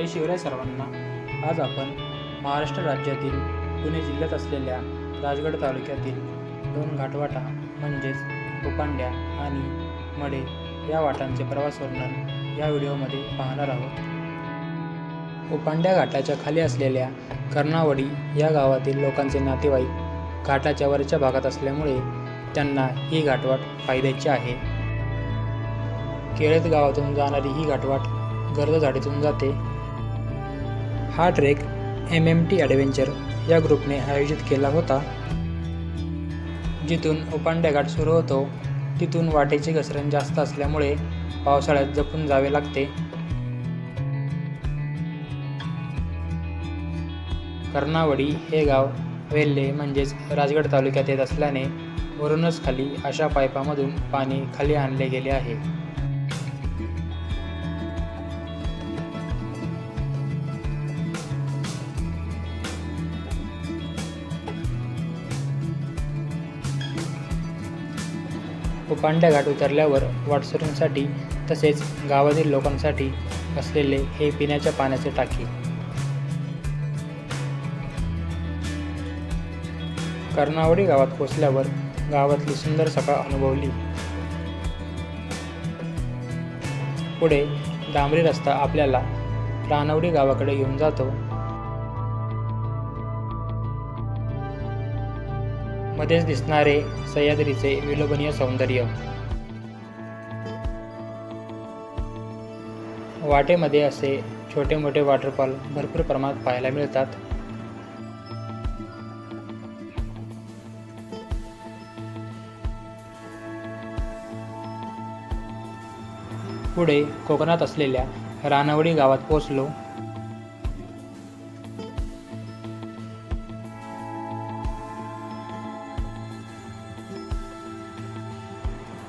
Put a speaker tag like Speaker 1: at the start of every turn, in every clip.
Speaker 1: जय शिवराय सर्वांना. आज आपण महाराष्ट्र राज्यातील पुणे जिल्ह्यात असलेल्या राजगड तालुक्यातील दोन घाटवाटा म्हणजेच उपांड्या आणि मडे या वाटांचे प्रवास वर्णन या व्हिडिओमध्ये पाहणार आहोत. उपांड्या घाटाच्या खाली असलेल्या कर्णावडी या गावातील लोकांचे नातेवाईक घाटाच्या वरच्या भागात असल्यामुळे त्यांना ही घाटवाट फायद्याची आहे. केळत गावातून जाणारी ही घाटवाट गर्द झाडीतून जाते. हा trek M M T adventure या ग्रुपने आयोजित केला होता. जिथून उपांड्या घाट सुरू होतो तिथून वाटेची घसरण जास्त असल्यामुळे पावसाळ्यात जपून जावे लागते. कर्णावडी हे गाव वेल्हे म्हणजेच राजगड तालुक्यात येत असल्याने वरूनच खाली अशा पाईपामधून पाणी खाली आणले गेले आहे. उपांड्या घाट उतरल्यावर वाटसरूंसाठी तसेच गावातील लोकांसाठी असलेले हे पिण्याच्या पाण्याचे टाकी. कर्णावडी गावात पोचल्यावर गावातली सुंदर सकाळ अनुभवली. पुढे डांबरी रस्ता आपल्याला रानवडी गावाकडे घेऊन जातो. मध्येच दिसणारे सह्याद्रीचे विलोभनीय सौंदर्य. वाटेमध्ये असे छोटे मोठे वॉटरफॉल भरपूर प्रमाणात पाहायला मिळतात. पुढे कोकणात असलेल्या रानवडी गावात पोचलो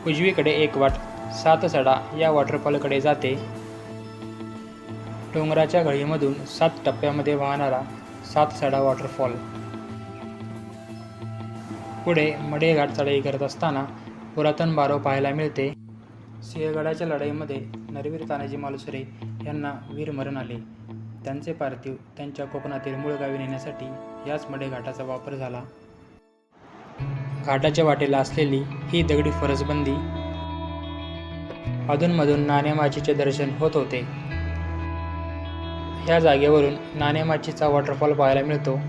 Speaker 1: उजवीकडे एक वाट सातसडा या वॉटरफॉलकडे जाते. डोंगराच्या घळीमधून सात टप्प्यामध्ये वाहणारा सातसडा वॉटरफॉल पुढे मडेघाट चढाई करत असताना पुरातन बारो पाहायला मिळते. सिंहगडाच्या लढाईमध्ये नरवीर तानाजी मालुसरे यांना वीरमरण आले. त्यांचे पार्थिव त्यांच्या कोकणातील मूळ गावी नेण्यासाठी याच मडेघाटाचा वापर झाला. घाटाच्या वाटेला असलेली ही दगडी फरसबंदी. अधूनमधून नाण्यामाचीचे दर्शन होत होते. ह्या जागेवरून नाण्यामाचीचा वॉटरफॉल पाहायला मिळतो.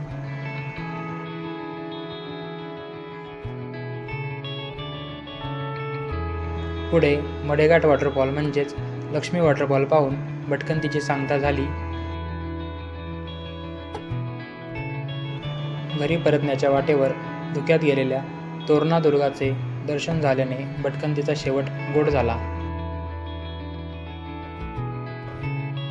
Speaker 1: पुढे मडेघाट वॉटरफॉल म्हणजेच लक्ष्मी वॉटरफॉल पाहून भटकंतीची सांगता झाली. घरी परतण्याच्या वाटेवर धुक्यात गेलेल्या तोरणा दुर्गाचे दर्शन झाल्याने भटकंतीचा शेवट गोड झाला.